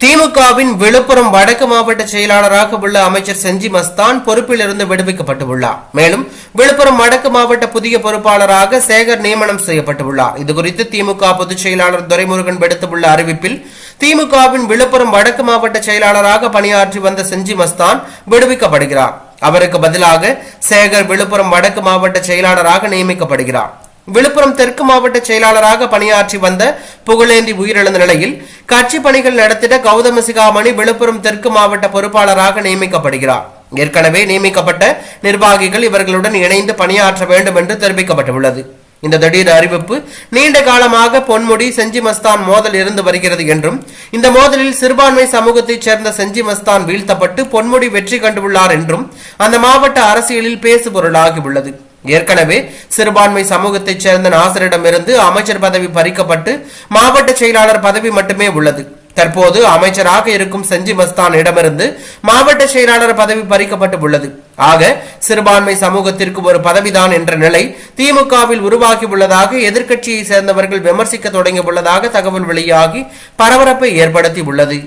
திமுகவின் விழுப்புரம் வடக்கு மாவட்ட செயலாளராக உள்ள அமைச்சர் செஞ்சி மஸ்தான் பொறுப்பில் இருந்து விடுவிக்கப்பட்டுள்ளார். மேலும் விழுப்புரம் வடக்கு மாவட்ட புதிய பொறுப்பாளராக சேகர் நியமனம் செய்யப்பட்டுள்ளார். இதுகுறித்து திமுக பொதுச் செயலாளர் துரைமுருகன் விடுத்துள்ள அறிவிப்பில் திமுகவின் விழுப்புரம் வடக்கு மாவட்ட செயலாளராக பணியாற்றி வந்த செஞ்சி மஸ்தான் விடுவிக்கப்படுகிறார். அவருக்கு பதிலாக சேகர் விழுப்புரம் வடக்கு மாவட்ட செயலாளராக நியமிக்கப்படுகிறார். விழுப்புரம் தெற்கு மாவட்ட செயலாளராக பணியாற்றி வந்த புகழேந்தி உயிரிழந்த நிலையில் கட்சி பணிகள் நடத்திட கௌதம சிகாமணி விழுப்புரம் தெற்கு மாவட்ட பொறுப்பாளராக நியமிக்கப்படுகிறார். ஏற்கனவே நியமிக்கப்பட்ட நிர்வாகிகள் இவர்களுடன் இணைந்து பணியாற்ற வேண்டும் என்று தெரிவிக்கப்பட்டுள்ளது. இந்த திடீர் அறிவிப்பு நீண்ட காலமாக பொன்முடி செஞ்சி மஸ்தான் மோதல் இருந்து வருகிறது என்றும் இந்த மோதலில் சிறுபான்மை சமூகத்தைச் சேர்ந்த செஞ்சி மஸ்தான் வீழ்த்தப்பட்டு பொன்முடி வெற்றி கண்டுள்ளார் என்றும் அந்த மாவட்ட அரசியலில் பேசுபொருளாகியுள்ளது. ஏற்கனவே சிறுபான்மை சமூகத்தைச் சேர்ந்த நாசரிடமிருந்து அமைச்சர் பதவி பறிக்கப்பட்டு மாவட்ட செயலாளர் பதவி மட்டுமே உள்ளது. தற்போது அமைச்சராக இருக்கும் செஞ்சி மஸ்தான் இடமிருந்து மாவட்ட செயலாளர் பதவி பறிக்கப்பட்டு உள்ளது. ஆக சிறுபான்மை சமூகத்திற்கு ஒரு பதவிதான் என்ற நிலை திமுகவில் உருவாகியுள்ளதாக எதிர்க்கட்சியை சேர்ந்தவர்கள் விமர்சிக்க தொடங்கியுள்ளதாக தகவல் வெளியாகி பரபரப்பை ஏற்படுத்தி உள்ளது.